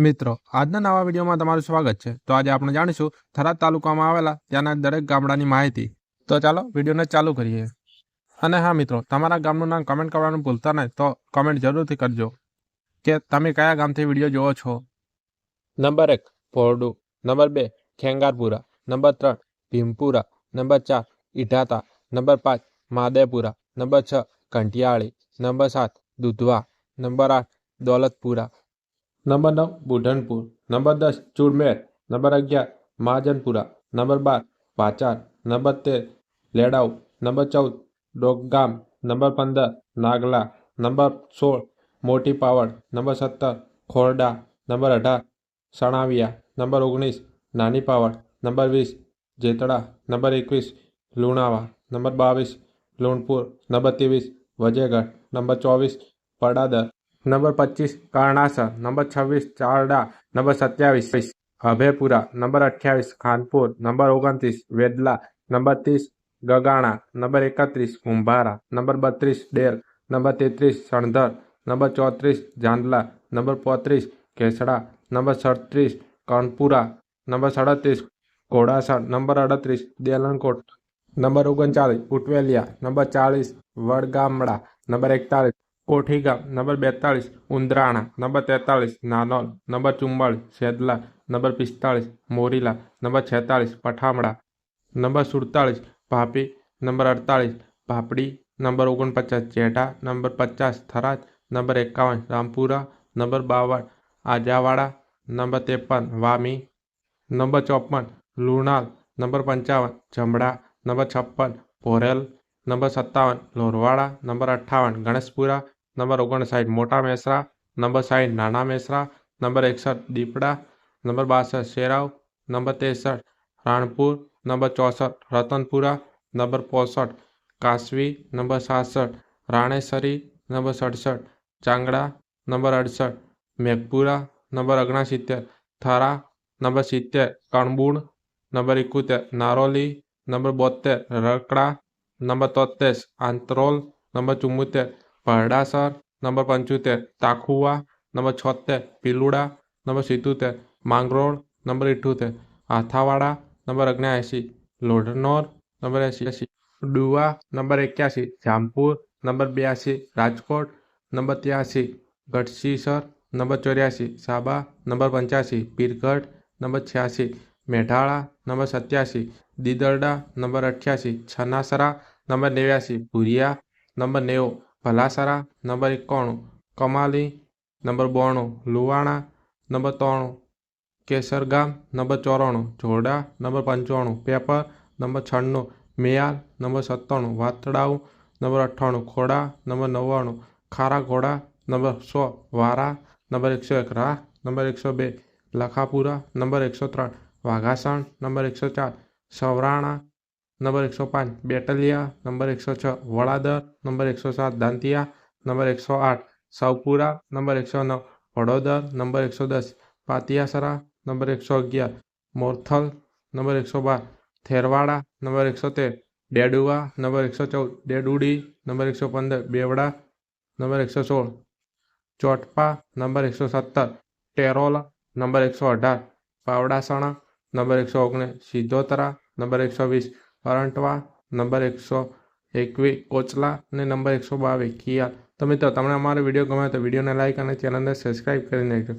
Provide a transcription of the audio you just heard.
મિત્રો, આજના નવા વિડીયોમાં તમારું સ્વાગત છે. તો આજે આપણે જાણીશું, થરાદ તાલુકામાં આવેલા ત્યાંના દરેક ગામડાની માહિતી. તો ચાલો, વિડીયોને ચાલુ કરીએ. અને હા મિત્રો, તમારા ગામનું નામ કમેન્ટ કરવાનું ભૂલતા નહીં, તો કમેન્ટ જરૂરથી કરજો. કે તમે કયા ગામથી વીડિયો જોવો છો? નંબર એક, ભોરડું. નંબર બે, ખેંગારપુરા. નંબર ત્રણ, ભીમપુરા. નંબર ચાર ઇઢાતા નંબર પાંચ, માદેપુરા. નંબર છ, કંટિયાળી. નંબર સાત, દુધવા. નંબર આઠ, દોલતપુરા. नंबर नौ बुढ़नपुर नंबर दस, चुड़मेर। नंबर ग्यारह, महाजनपुरा। नंबर बारह पाचार नंबर तेरह, लेडाऊ। नंबर चौदह डोगाम नंबर पंद्रह, नागला। नंबर सोलह, मोटी पावड़। नंबर सत्तर, खोरडा। नंबर अठारह, सणाविया। नंबर ओगनीस नानी पावड़। नंबर वीस जेतड़ा। नंबर इक्कीस लुणावा। नंबर बाईस लूणपुर। नंबर तेईस वजयगढ़। नंबर चौबीस, पड़ादर। નંબર પચીસ કર્ણાસર નંબર છવ્વીસ ચારડા નંબર સત્યાવીસ અભયપુરા નંબર અઠ્યાવીસ ખાનપુર નંબર ઓગણત્રીસ વેદલા નંબર ત્રીસ ગગાણા નંબર એકત્રીસ કુંભારા નંબર બત્રીસ ડેલ નંબર તેત્રીસ સણધર નંબર ચોત્રીસ જાંદલા number પોત્રીસ કેસડા number સડત્રીસ કર્ણપુરા number સડત્રીસ Ghodasar number અડત્રીસ દેલનકોટ number ઓગણચાલીસ ઉટવેલિયા નંબર ચાલીસ વડગામડા નંબર એકતાલીસ કોઠીગામ નંબર બેતાળીસ ઉંદરાણા નંબર તેતાળીસ નાનોલ નંબર ચુમ્માળીસ સેદલા નંબર પિસ્તાળીસ મોરીલા નંબર છેતાળીસ પઠામડા નંબર સુડતાળીસ ભાપી નંબર અડતાળીસ ભાપડી નંબર ઓગણપચાસ જેઠા નંબર પચાસ થરાદ નંબર એકાવન રામપુરા નંબર બાવન આજાવાડા નંબર ત્રેપન વામી નંબર ચોપન લુણાલ નંબર પંચાવન જમડા નંબર છપ્પન ભોરેલ નંબર સત્તાવન લોરવાડા નંબર અઠ્ઠાવન ગણેશપુરા નંબર ઓગણસાઠ મોટા મેસરા નંબર સાઠ નાના મેસરા નંબર એકસઠ દીપડા નંબર બાસઠ શેરાવ નંબર ત્રેસઠ રાણપુર નંબર ચોસઠ રતનપુરા નંબર પોસઠ કાસવી નંબર સાસઠ રાણેસરી નંબર સડસઠ ચાંગડા નંબર અડસઠ મેઘપુરા નંબર ઓગણસિત્તેર થરા નંબર સિત્તેર કણબુણ નંબર એકોતેર નારોલી નંબર બોતેર રકડા નંબર તોતેર આંતરોલ નંબર ચુમ્મોતેર परडासर नंबर पंचोतेर ताखुआ, नंबर छोतेर पिलुड़ा, नंबर सितोतेर मांगरोड़ नंबर इठुतेर आथावाड़ा नंबर अग्नासी लोढ़नौर, नंबर ऐसी डुआ, नंबर इक्यासी जामपुर नंबर बयासी, राजकोट, नंबर तिरासी गढ़सीसर नंबर चौरासी, साबा, नंबर पंचासी पीरगढ़ नंबर छियासी मेढाड़ा नंबर सत्यासी, दीदरडा, नंबर अठासी छनासरा, नंबर नेवासी पुरिया, नंबर नेव ભલાસરા, નંબર એકાણું. કમાલી, નંબર બોણું. લુવાણા, નંબર ત્રાણું કેસરગામ, નંબર ચોરાણું. જોડા નંબર પંચાણું. પેપર, નંબર છન્નું. મેયાલ, નંબર સત્તાણું. વાતડાઉ, નંબર અઠ્ઠાણું. ખોડા, નંબર નવ્વાણું. ખારા ઘોડા નંબર સો. વારા, નંબર એકસો એક. રાહ, નંબર એકસો બે. લખાપુરા, નંબર એકસો ત્રણ. વાઘાસણ, નંબર એકસો ચાર. સવરાણા નંબર એકસો પાંચ બેટલિયા નંબર એકસો છ વડાદર નંબર એકસો સાત દાંતિયા નંબર એકસો આઠ સાવપુરા નંબર એકસો નવ વડોદર નંબર એકસો દસ પાતિયાસરા નંબર એકસો અગિયાર મોરથલ નંબર એકસો બાર થેરવાડા નંબર એકસો તેર ડેડુવા નંબર એકસો ચૌદ ડેડુડી નંબર એકસો પંદર બેવડા નંબર એકસો સોળ ચોટપા નંબર એકસો સત્તર ટેરોલ નંબર એકસો અઢાર પાવડાસણા નંબર એકસો ઓગણીસ સિદ્ધોતરા નંબર એકસો વીસ કરંટવા નંબર એકસો એકવીસ કોચલા અને નંબર એકસો બાવીસ કિયા. તો મિત્રો, તમને અમારો વીડિયો ગમે તો વિડીયોને લાઇક અને ચેનલને સબસ્ક્રાઈબ કરી નાખજો